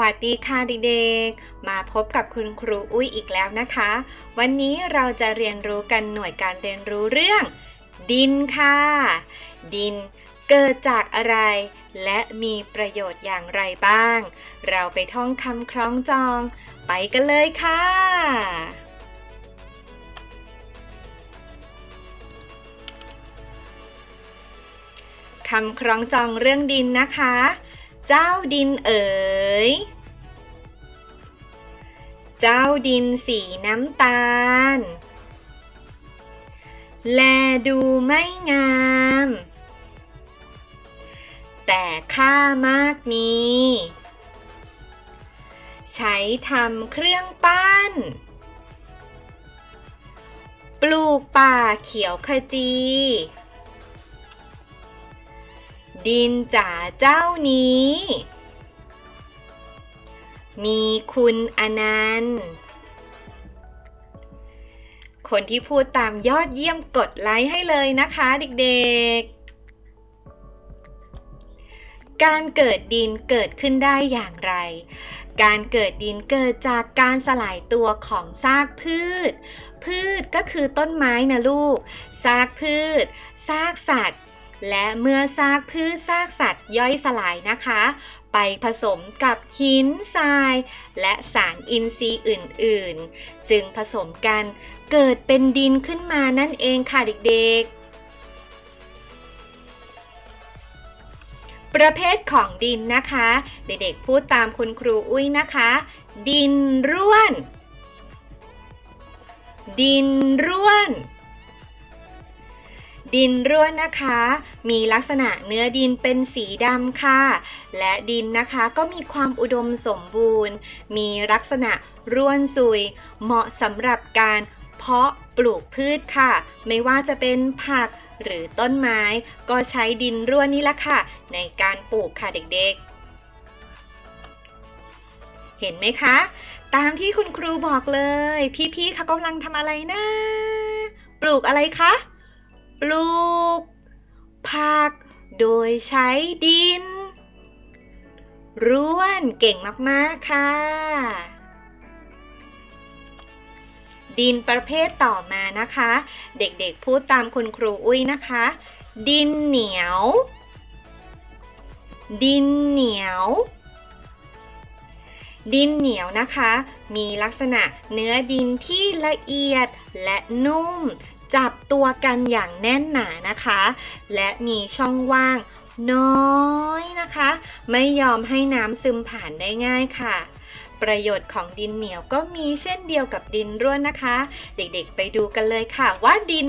วัสดีค่ะเด็กๆ มาพบกับคุณครูอุ้ยอีกแล้วนะคะ วันนี้เราจะเรียนรู้กันหน่วยการเรียนรู้เรื่อง ดินค่ะ ดินเกิดจากอะไร และมีประโยชน์อย่างไรบ้าง เราไปท่องคำคล้องจอง ไปกันเลยค่ะ คำคล้องจองเรื่องดินนะคะ เจ้าดินเอ๋ย เจ้าดินสีน้ำตาล แลดูไม่งาม แต่ค่ามากมี ใช้ทำเครื่องปั้น ปลูกป่าเขียวขจี ดินจ๋าเจ้านี้ มีคุณอนันต์ คนที่พูดตามยอดเยี่ยมกดไลค์ให้เลยนะคะเด็กๆ การเกิดดินเกิดขึ้นได้อย่างไร การเกิดดินเกิดจากการสลายตัวของซากพืช พืชก็คือต้นไม้นะลูก ซากพืช ซากสัตว์ และเมื่อซากพืชซากสัตว์ย่อยสลายนะคะ ไปผสมกับหินทราย และสารอินทรีย์อื่น ๆ จึงผสมกันเกิดเป็นดินขึ้นมานั่นเองค่ะเด็ก ๆประเภทของดินนะคะ เด็กๆพูดตามคุณครูอุ้ยนะคะ ดินร่วน ดินร่วน ดินร่วนนะคะ มีลักษณะเนื้อดินเป็นสีดำค่ะ และดินนะคะก็มีความอุดมสมบูรณ์ มีลักษณะร่วนซุย เหมาะสำหรับการเพาะปลูกพืชค่ะ ไม่ว่าจะเป็นผักหรือต้นไม้ก็ใช้ดินร่วนนี่ละค่ะ ในการปลูกค่ะเด็กๆ เห็นไหมคะ ตามที่คุณครูบอกเลย พี่ๆเขากำลังทำอะไรนะ ปลูกอะไรคะ ปลูกผักโดยใช้ดิน ร่วนเก่งมาก ๆ ค่ะ ดินประเภทต่อมานะคะ เด็ก ๆ พูดตามคุณครูอุ้ยนะคะ ดินเหนียว ดินเหนียวดินเหนียวนะคะ มีลักษณะเนื้อดินที่ละเอียดและนุ่ม จับตัวกันอย่างแน่นหนานะคะ และมีช่องว่างน้อยนะคะ ไม่ยอมให้น้ำซึมผ่านได้ง่ายค่ะ ประโยชน์ของดินเหนียวก็มีเช่นเดียวกับดินร่วนนะคะ เด็กๆไปดูกันเลยค่ะว่าดิน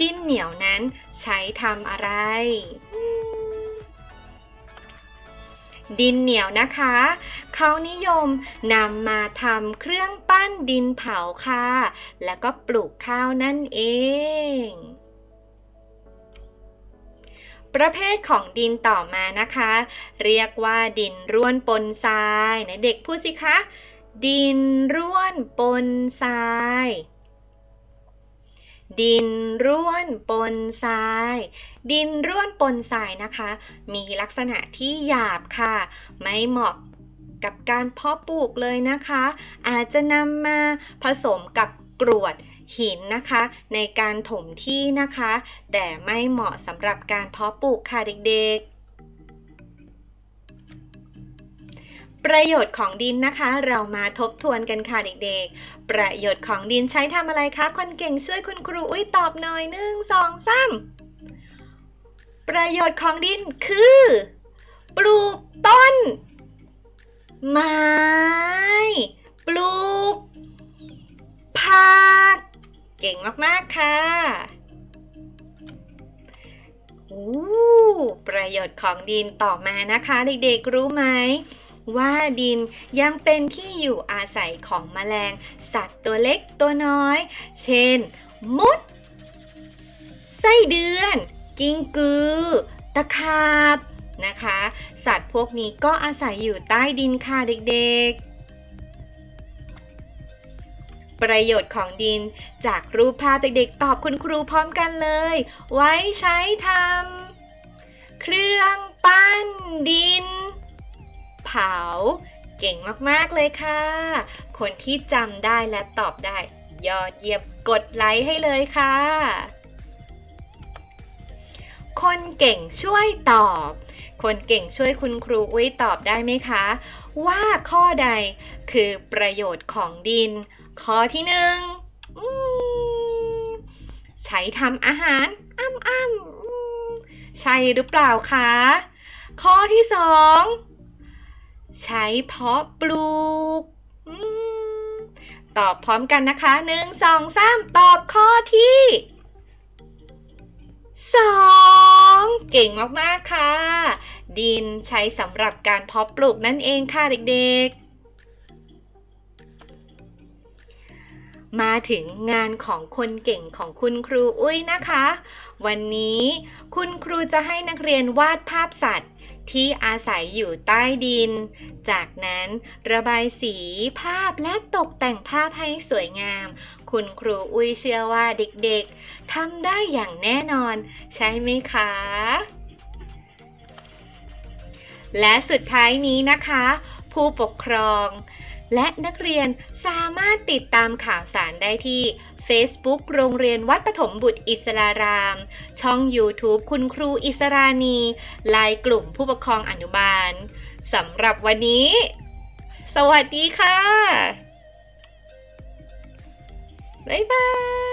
ดินเหนียวนั้นใช้ทำอะไร ดินเหนียวนะคะ เขานิยมนำมาทำเครื่องปั้นดินเผาค่ะ แล้วก็ปลูกข้าวนั่นเอง ประเภทของดินต่อมานะคะ เรียกว่าดินร่วนปนทรายไหนเด็กพูดสิคะ ดินร่วนปนทราย ดินร่วนปนทราย ดินร่วนปนทรายนะคะ มีลักษณะที่หยาบค่ะ ไม่เหมาะกับการเพาะปลูกเลยนะคะ อาจจะนำมาผสมกับกรวดหินนะคะ ในการถมที่นะคะ แต่ไม่เหมาะสำหรับการเพาะปลูกค่ะเด็กๆ ประโยชน์ของดินนะคะ เรามาทบทวนกันค่ะเด็กๆ ประโยชน์ของดินใช้ทำอะไรคะคนเก่งช่วยคุณครูอุ้ยตอบหน่อยหนึ่งสองสามประโยชน์ของดินคือ ปลูกต้น ไม้ ปลูกผักเก่งมากๆค่ะอู้ประโยชน์ของดินต่อมานะคะ เด็กๆรู้ไหม ว่าดินยังเป็นที่อยู่อาศัยของแมลง สัตว์ตัวเล็กตัวน้อย เช่นมดไส้เดือน กิ้งกือ ตะขาบนะคะ สัตว์พวกนี้ก็อาศัยอยู่ใต้ดินค่ะเด็กๆ ประโยชน์ของดินจากรูปภาพเด็กๆ ตอบคุณครูพร้อมกันเลย ไว้ใช้ทำเครื่องปั้นดิน เผาเก่งมากๆเลยค่ะ คนที่จำได้และตอบได้ ยอดเยี่ยมกดไลค์ให้เลยค่ะ คนเก่งช่วยตอบ คนเก่งช่วยคุณครูอุ้ยตอบได้ไหมคะ ว่าข้อใดคือประโยชน์ของดิน ข้อที่หนึ่งใช้ทำอาหารอ้ำอ้ำใช่หรือเปล่าคะ ข้อที่สอง ใช้เพาะปลูกอตอบพร้อมกันนะคะหนึ่งสองสามตอบข้อที่สองเก่งมากๆค่ะ ดินใช้สำหรับการเพาะปลูกนั่นเองค่ะเด็กๆ มาถึงงานของคนเก่งของคุณครูอุ้ยนะคะ วันนี้คุณครูจะให้นักเรียนวาดภาพสัตว์ ที่อาศัยอยู่ใต้ดิน จากนั้นระบายสีภาพและตกแต่งภาพให้สวยงาม คุณครูอุ้ยเชื่อว่าเด็กๆทำได้อย่างแน่นอน ใช่ไหมคะ และสุดท้ายนี้นะคะ ผู้ปกครอง และนักเรียนสามารถติดตามข่าวสารได้ที่ Facebook โรงเรียนวัดปฐมบุตรอิสราราม ช่อง YouTube คุณครูอิสรานีไลน์กลุ่มผู้ปกครองอนุบาลสำหรับวันนี้ สวัสดีค่ะ บ๊ายบาย